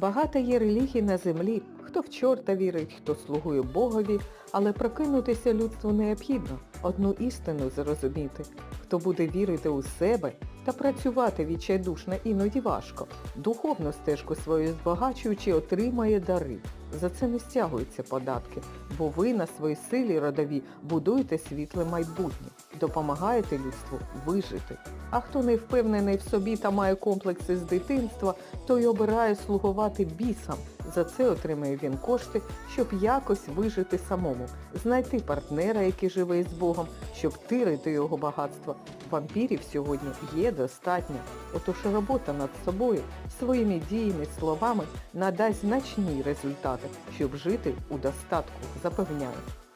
Багато є релігій на землі, хто в чорта вірить, хто слугує Богові, але прокинутися людству необхідно, одну істину зрозуміти. Хто буде вірити у себе та працювати відчайдушно іноді важко, духовну стежку свою збагачуючи отримає дари. За це не стягуються податки, бо ви на своїй силі родові будуєте світле майбутнє, допомагаєте людству вижити. А хто не впевнений в собі та має комплекси з дитинства, той обирає слугувати бісам. За це отримує він кошти, щоб якось вижити самому, знайти партнера, який живе із Богом, щоб тирити його багатство. Вампірів сьогодні є достатньо. Отож робота над собою, своїми діями, словами надасть значні результати, щоб жити у достатку, запевняю.